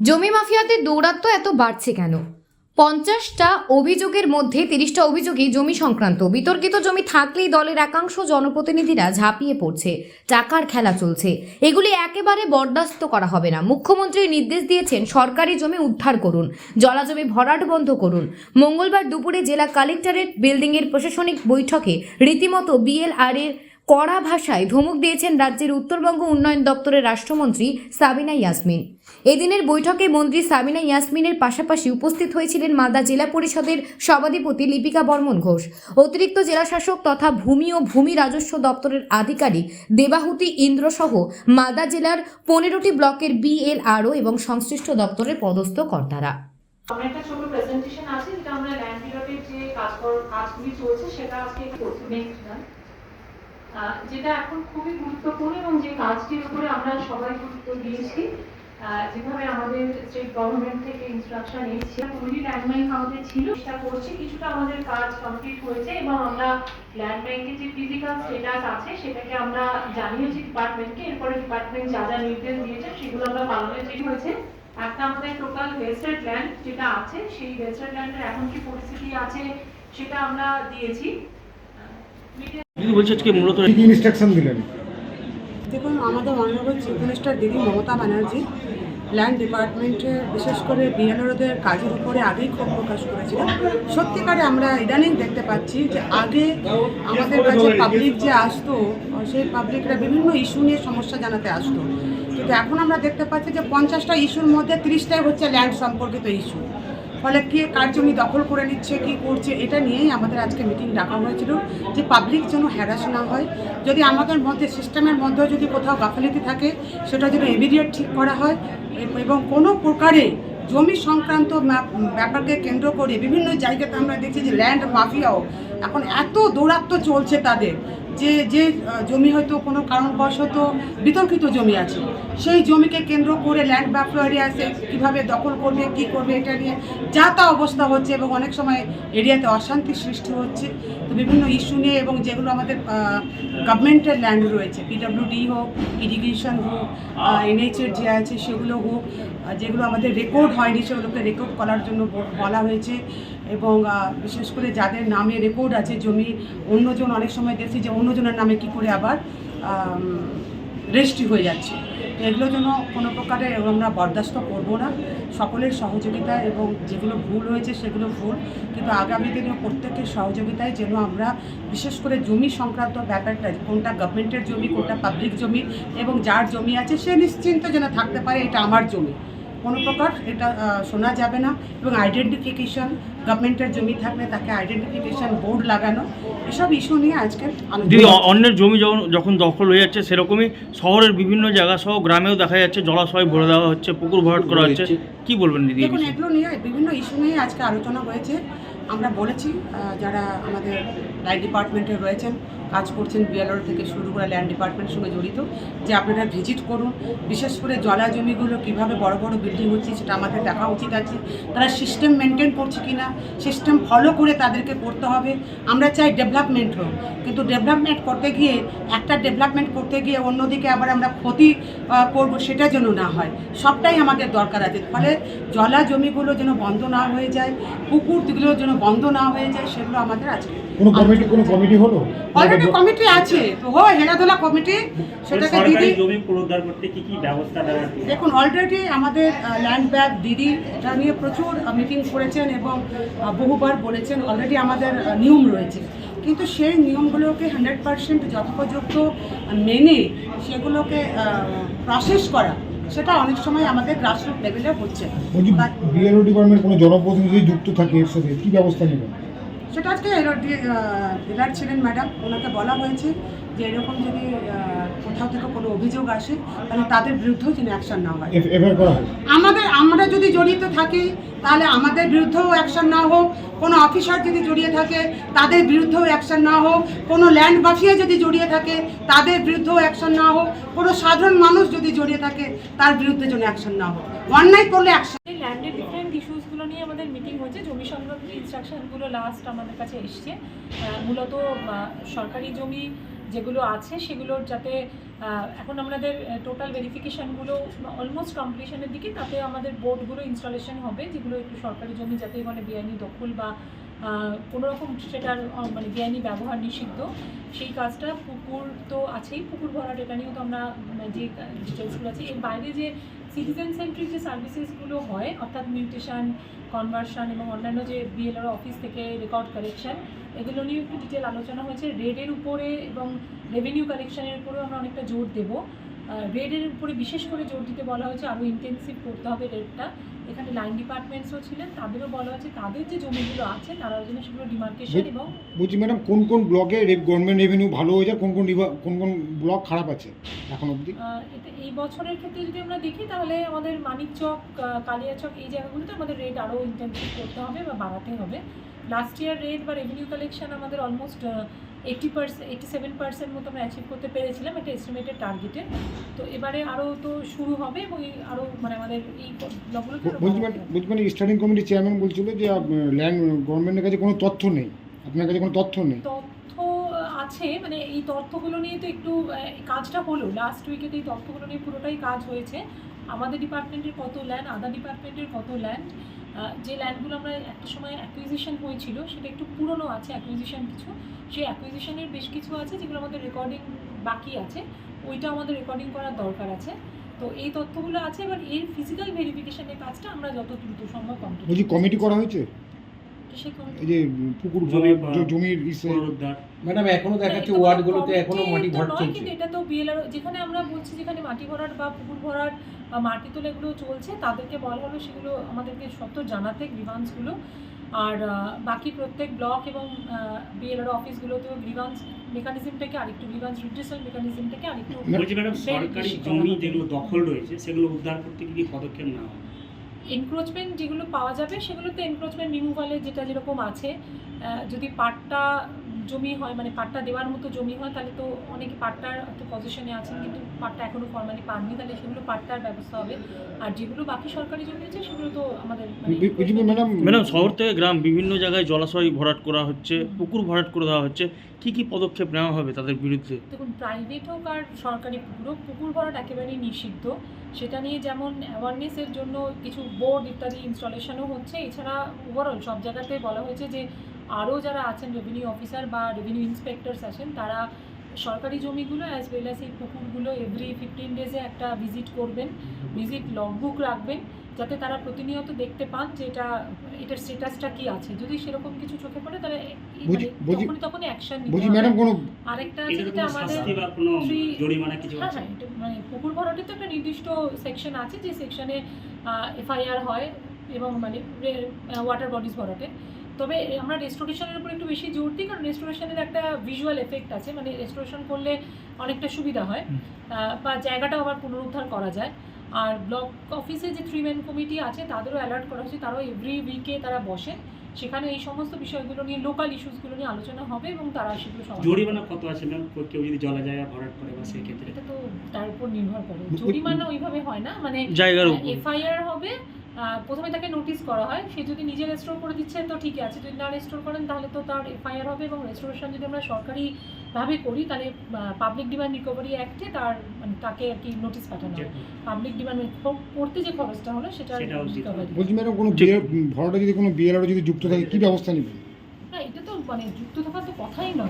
জমি মাফিয়াদের দৌরাত্ম এত বাড়ছে কেন? পঞ্চাশটা অভিযোগের মধ্যে তিরিশটা অভিযোগই জমি সংক্রান্ত। বিতর্কিত জমি থাকলেই দলের একাংশ জনপ্রতিনিধিরা ঝাঁপিয়ে পড়ছে। টাকার খেলা চলছে। এগুলি একেবারে বরদাস্ত করা হবে না। মুখ্যমন্ত্রী নির্দেশ দিয়েছেন সরকারি জমি উদ্ধার করুন, জলাজমি ভরাট বন্ধ করুন। মঙ্গলবার দুপুরে জেলা কালেক্টরেট বিল্ডিংয়ের প্রশাসনিক বৈঠকে রীতিমতো বিএলআর এর কড়া ভাষায় ধমক দিয়েছেন রাজ্যের উত্তরবঙ্গ উন্নয়ন দপ্তরের রাষ্ট্রমন্ত্রী সাবিনা ইয়াসমিন। এদিনের বৈঠকে মন্ত্রী সাবিনা ইয়াসমিনের পাশাপাশি উপস্থিত হয়েছিলেন মালদা জেলা পরিষদের সভাধিপতি লিপিকা বর্মন ঘোষ। অতিরিক্ত জেলাশাসক তথা ভূমি ও ভূমি রাজস্ব দপ্তরের আধিকারিক দেবাহুতি ইন্দ্র সহ মালদা জেলার পনেরোটি ব্লকের বিএলআরও এবং সংশ্লিষ্ট দপ্তরের পদস্থ কর্তারা। আমার একটা ছোট প্রেজেন্টেশন আছে, যেটা আমরা ল্যান্ড যে কাজ কাজগুলি চলছে, সেটা আজকে নেক্সট যেটা এখন খুবই গুরুত্বপূর্ণ এবং যে কাজটির উপরে আমরা সবাই গুরুত্ব দিয়েছি যেভাবে আমাদের স্টেট গভর্নমেন্ট থেকে ইনস্ট্রাকশন এসেছে অলরেডি ল্যান্ডমাইন আমাদের ছিল, সেটা করছি, কিছুটা আমাদের কাজ কমপ্লিট হয়েছে এবং আমরা ল্যান্ড ব্যাংকের যে ফিজিক্যাল স্টেটাস আছে, সেটাকে আমরা জানিয়েছি ডিপার্টমেন্টকে এরপরে ডিপার্টমেন্ট যা যা নির্দেশ দিয়েছে, সেগুলো আমরা পালনের চেষ্টা হয়েছে। একটা আমাদের টোটাল ওয়েস্টেড ল্যান্ড যেটা আছে, সেই ওয়েস্টেড ল্যান্ডের এখন কি পরিস্থিতি আছে, সেটা আমরা দিয়েছি। দিদি বলছে আজকে মূলত কি কি ইনস্ট্রাকশন দিলেন? দেখুন আমাদের অনারেবল চিফ মিনিস্টার দিদি মমতা ব্যানার্জি ল্যান্ড ডিপার্টমেন্টে বিশেষ করে বিএলওদের কাজের উপরে আগেই ক্ষোভ প্রকাশ করেছিলেন। সত্যিকারে আমরা ইদানিং দেখতে পাচ্ছি যে আগে আমাদের কাছে পাবলিক যে আসতো সেই পাবলিকরা বিভিন্ন ইস্যু নিয়ে সমস্যা জানাতে আসতো। কিন্তু এখন আমরা দেখতে পাচ্ছি যে পঞ্চাশটা ইস্যুর মধ্যে তিরিশটাই হচ্ছে ল্যান্ড সম্পর্কিত ইস্যু ফলে কে কার জমি দখল করে নিচ্ছে, কি করছে, এটা নিয়েই আমাদের আজকে মিটিং ডাকা হয়েছিল যে পাবলিক যেন হ্যারাস না হয়। যদি আমাদের মধ্যে সিস্টেমের মধ্যেও যদি কোথাও গাফিলতি থাকে, সেটা যেন ইমিডিয়েট ঠিক করা হয়। এবং কোনো প্রকারে জমি সংক্রান্ত ব্যাপারকে কেন্দ্র করে বিভিন্ন জায়গাতে আমরা দেখছি যে ল্যান্ড মাফিয়াও এখন এত দৌরাত্ম চলছে তাদের। যে যে জমি হয়তো কোনো কারণবশত বিতর্কিত জমি আছে, সেই জমিকে কেন্দ্র করে ল্যান্ড মাফিয়ারি আছে, কীভাবে দখল করবে, কি করবে এটা নিয়ে যা তা অবস্থা হচ্ছে এবং অনেক সময় এরিয়াতে অশান্তির সৃষ্টি হচ্ছে। তো বিভিন্ন ইস্যু নিয়ে এবং যেগুলো আমাদের গভর্নমেন্টের ল্যান্ড রয়েছে পিডব্লিউডি হোক ইরিগেশন হোক এনএইচের যে আছে সেগুলো হোক যেগুলো আমাদের রেকর্ড হয়নি, সেগুলোকে রেকর্ড করার জন্য বলা হয়েছে। এবং বিশেষ করে যাদের নামে রেকর্ড আছে জমি, অন্যজন অনেক সময় দেখছি যে অন্যজনের নামে কি করে আবার রেজিস্ট্রি হয়ে যাচ্ছে। তো এগুলো যেন কোনো প্রকারে আমরা বরদাস্ত করব না। সকলের সহযোগিতা এবং যেগুলো ভুল হয়েছে সেগুলো ভুল। কিন্তু আগামী দিনে প্রত্যেকের সহযোগিতায় যেন আমরা বিশেষ করে জমি সংক্রান্ত ব্যাপারটা, কোনটা গভর্নমেন্টের জমি, কোনটা পাবলিক জমি এবং যার জমি আছে সে নিশ্চিন্ত যেন থাকতে পারে, এটা আমার জমি। কোনো প্রকার এটা শোনা যাবে না। এবং আইডেন্টিফিকেশন গভর্নমেন্টের জমি থাকলে তাকে আইডেন্টিফিকেশন বোর্ড লাগানো এসব ইস্যু নিয়ে আজকে দিদি অন্যের জমি যখন যখন দখল হয়ে যাচ্ছে সেরকমই শহরের বিভিন্ন জায়গা সহ গ্রামেও দেখা যাচ্ছে জলাশয় ভরে দেওয়া হচ্ছে পুকুর ভরাট করা হচ্ছে। কি বলবেন দিদি দেখুন এগুলো নিয়ে বিভিন্ন ইস্যু নিয়ে আজকে আলোচনা হয়েছে। আমরা বলেছি যারা আমাদের লাইট ডিপার্টমেন্টে রয়েছেন, কাজ করছেন বিএলওর থেকে শুরু করে ল্যান্ড ডিপার্টমেন্টের সঙ্গে জড়িত, যে আপনারা ভিজিট করুন, বিশেষ করে জলা জমিগুলো কীভাবে বড় বড় বিল্ডিং হচ্ছে সেটা আমাদের দেখা উচিত আছে। তারা সিস্টেম মেনটেন করছে কি না সিস্টেম ফলো করে তাদেরকে করতে হবে। আমরা চাই ডেভেলপমেন্ট হোক, কিন্তু ডেভেলপমেন্ট করতে গিয়ে, একটা ডেভেলপমেন্ট করতে গিয়ে অন্যদিকে আবার আমরা ক্ষতি করব সেটা যেন না হয়, সবটাই আমাদের দরকার আছে। ফলে জলা জমিগুলো যেন বন্ধ না হয়ে যায়, পুকুরগুলো যেন বন্ধ না হয়ে যায় সেগুলো আমাদের আজকে কোনো কমিটি কোনো কমিটি হলো? অলরেডি কমিটি আছে। তো হয় হেরাদোলা কমিটি সেটাকে দিদি জমি পুনরুদ্ধার করতে কি কি ব্যবস্থা নেওয়া? দেখুন অলরেডি আমাদের ল্যান্ড ব্যাগ দিদি এটা নিয়ে প্রচুর মিটিং করেছেন এবং বহুবার বলেছেন অলরেডি আমাদের নিয়ম রয়েছে। কিন্তু সেই নিয়মগুলোকে হান্ড্রেড পার্সেন্ট যথোপযুক্ত মেনে সেগুলোকে প্রসেস করা সেটা অনেক সময় আমাদের গ্রাসরুট লেভেলে হচ্ছে। বিএলও ডিপার্টমেন্ট কোনো জনপ্রতিনিধি যুক্ত থাকে এর সাথে কি ব্যবস্থা নেবেন সেটা আজকে ডিলার ছিলেন ম্যাডাম ওনাকে বলা হয়েছে যে এরকম যদি কোথাও থেকে কোনো অভিযোগ আসে তাহলে তাদের বিরুদ্ধেও যেন অ্যাকশন নেওয়া হয়? আমাদের আমরা যদি জড়িত থাকি তাহলে আমাদের বিরুদ্ধেও অ্যাকশন না হোক, কোনো অফিসার যদি জড়িয়ে থাকে, তাদের বিরুদ্ধেও অ্যাকশন না হোক, কোনো ল্যান্ড মাফিয়া যদি জড়িয়ে থাকে, তাদের বিরুদ্ধেও অ্যাকশন না হোক, কোনো সাধারণ মানুষ যদি জড়িয়ে থাকে, তার বিরুদ্ধে যেন অ্যাকশন না হোক। অন্যায় করলে অ্যাকশন ল্যান্ডের ডিফারেন্ট ইস্যুসগুলো নিয়ে আমাদের মিটিং হয়েছে। জমি সংক্রান্ত ইনস্ট্রাকশনগুলো লাস্ট আমাদের কাছে এসছে। মূলত সরকারি জমি যেগুলো আছে সেগুলোর যাতে এখন আমাদের টোটাল ভেরিফিকেশানগুলো অলমোস্ট কমপ্লিশনের দিকে তাতে আমাদের বোর্ডগুলো ইনস্টলেশন হবে যেগুলো একটু সরকারি জমি যাতে মানে বেআইনি দখল বা কোনো রকম সেটার মানে বেআইনি ব্যবহার নিষিদ্ধ। সেই কাজটা পুকুর তো আছেই পুকুর ভরাট এটা নিয়েও তো আমরা উম, যে ডিটেলসগুলো আছে এর বাইরে যে সিটিজেন সেন্ট্রিক যে সার্ভিসেসগুলো হয়, অর্থাৎ মিউটেশন কনভার্সন এবং অন্যান্য যে বিএলআর অফিস থেকে রেকর্ড কালেকশন এগুলো নিয়ে একটু ডিটেল আলোচনা হয়েছে। রেডের উপরে এবং রেভিনিউ কালেকশনের উপরেও আমরা অনেকটা জোর দেবো। রেডের উপরে বিশেষ করে জোর দিতে বলা হয়েছে আরও ইন্টেন্সিভ করতে হবে রেডটা এখানে লাইন ডিপার্টমেন্টসও ছিলেন তাদেরও বলা হয়েছে তাদের যে জমিগুলো আছে তারা যেন সেগুলো ডিমার্কেশন এবং বুঝি ম্যাডাম কোন কোন ব্লকে গভর্নমেন্ট রেভিনিউ ভালো হয়ে যায় কোন কোন কোন কোন ব্লক খারাপ আছে এখন অবধি? এই বছরের ক্ষেত্রে যদি আমরা দেখি তাহলে আমাদের মানিকচক কালিয়াচক এই জায়গাগুলোতে আমাদের রেট আরও ইন্টেন্সিভ করতে হবে বা বাড়াতে হবে। লাস্ট ইয়ার রেট বা রেভিনিউ কালেকশন আমাদের almost eighty percent eighty seven percent মতো আমরা অ্যাচিভ করতে পেরেছিলাম একটা এস্টিমেটেড টার্গেটে তো এবারে আরও তো শুরু হবে এবং আরও মানে আমাদের এই মানে স্টার্টিং কমিটির চেয়ারম্যান বলছিল যে ল্যান্ড গভর্নমেন্টের কাছে কোনো তথ্য নেই। আপনার কাছে কোনো তথ্য নেই? তথ্য আছে। মানে এই তথ্যগুলো নিয়ে তো একটু কাজটা হলো। লাস্ট উইকে তো এই তথ্যগুলো নিয়ে পুরোটাই কাজ হয়েছে। আমাদের ডিপার্টমেন্টের কত ল্যান্ড আদার ডিপার্টমেন্টের কত ল্যান্ড যে ল্যান্ডগুলো আমরা একটা সময় অ্যাকুইজিশন হয়েছিল সেটা একটু পুরনো আছে অ্যাকুইজিশন কিছু। সেই অ্যাকুইজিশনের বেশ কিছু আছে যেগুলো আমাদের রেকর্ডিং বাকি আছে। ওইটা আমাদের রেকর্ডিং করার দরকার আছে। তো এই তথ্যগুলো আছে এবার এর ফিজিক্যাল ভেরিফিকেশনের কাজটা আমরা যত দ্রুত সম্ভব কমপ্লিট কমিটি করা হয়েছে? এই যে পুকুর জমি জমির ম্যাডাম এখনও দেখাচ্ছে এটা ওয়ার্ডগুলোতে এখনও মাটি ভরাট চলছে এটা তো বিএলআর যেখানে আমরা বলছি যেখানে মাটি ভরাট বা পুকুর ভরাট বা মাটি তোলা এগুলো চলছে তাদেরকে বলা হলো সেগুলো আমাদেরকে সত্য জানাতে গ্রিভান্সগুলো। আর বাকি প্রত্যেক ব্লক এবং বিএলআর অফিসগুলোতেও গ্রিভান্স মেকানিজমটাকে আরেকটু গ্রিভান্স রিড্রেসাল মেকানিজমটাকে আরেকটু বলছি ম্যাডাম সরকারি জমি যেগুলো দখল রয়েছে সেগুলো উদ্ধার করতে কি কি পদক্ষেপ নেওয়া হবে? এনক্রোচমেন্ট যেগুলো পাওয়া যাবে সেগুলোতে এনক্রোচমেন্ট রিমুভালে যেটা যেরকম আছে যদি পাট্টা জমি হয় মানে পাট্টা দেওয়ার মতো জমি হয় তাহলে তো অনেকে পাট্টার তো পজিশনে আছেন কিন্তু পাট্টা এখনও ফর্মালি পাননি তাহলে সেগুলো পাট্টার ব্যবস্থা হবে। আর যেগুলো বাকি সরকারি জমি আছে সেগুলো তো আমাদের মানে ম্যাডাম শহর থেকে গ্রাম বিভিন্ন জায়গায় জলাশয় ভরাট করা হচ্ছে পুকুর ভরাট করে দেওয়া হচ্ছে কি কি পদক্ষেপ নেওয়া হবে তাদের বিরুদ্ধে? দেখুন প্রাইভেট হোক আর সরকারি পুকুর হোক পুকুর ভরাট একেবারেই নিষিদ্ধ। সেটা নিয়ে যেমন অ্যাওয়ারনেসের জন্য কিছু বোর্ড ইত্যাদি ইনস্টলেশনও হচ্ছে। এছাড়া ওভারঅল সব জায়গাতে বলা হয়েছে যে আরও যারা আছেন রেভিনিউ অফিসার বা রেভিনিউ ইন্সপেক্টরস আছেন তারা সরকারি জমিগুলো অ্যাজ ওয়েল অ্যাজ এই পুকুরগুলো এভরি ফিফটিন ডেজে একটা ভিজিট করবেন ভিজিট লগবুক রাখবেন যাতে তারা প্রতিনিয়ত দেখতে পান যে এটা এটার স্টেটাসটা কি আছে। যদি সেরকম কিছু চোখে পড়ে তাহলে মানে তখনই তখনই অ্যাকশন নিতে হবে। ম্যাডাম কোনো আরেকটা আছে যেটা আমাদের জরিমানা কিছু হ্যাঁ আছে? হ্যাঁ মানে পুকুর ভরাটে তো একটা নির্দিষ্ট সেকশন আছে যে সেকশনে এফআইআর হয় এবং মানে ওয়াটার বডিজ ভরাটে। তবে আমরা রেস্টোরেশনের উপর একটু বেশি জোর দিই কারণ রেস্টোরেশনের একটা ভিজুয়াল এফেক্ট আছে। মানে রেস্টোরেশন করলে অনেকটা সুবিধা হয়। আহ, বা জায়গাটাও আবার পুনরুদ্ধার করা যায়। আর ব্লক অফিসে যে থ্রি ম্যান কমিটি আছে তাদেরও অ্যালার্ট করা হয়েছে। তারাও এভরি উইকে তারা বসে। সেখানে এই সমস্ত বিষয়গুলো নিয়ে লোকাল ইস্যুসগুলো নিয়ে আলোচনা হবে এবং তারা সেগুলো জরিমানা কত আছে ম্যাম কেউ যদি জলা জায়গা ভরাট করে বা সেই ক্ষেত্রে? এটা তো তার উপর নির্ভর করে। জরিমানা ওইভাবে হয় না। মানে এফআইআর হবে প্রথমে তাকে নোটিশ করা হয়। সে যদি নিজে রেস্টোর করে দিচ্ছে তো ঠিক আছে। যদি না রেস্টোর করেন তাহলে তো তার এফআইআর হবে এবং রেস্টোরেশন যদি আমরা সরকারিভাবে করি তাহলে পাবলিক ডিমান্ড রিকভারি অ্যাক্টে তার মানে তাকে আর কি নোটিশ পাঠানো হয় পাবলিক ডিমান্ড করতে যে খরচটা হলো সেটা বলছি ম্যাডাম কোনো ভরাটে যদি কোনো বিএলআরও যদি যুক্ত থাকে কি ব্যবস্থা নেবেন? না এটা তো মানে যুক্ত থাকার তো কথাই নয়।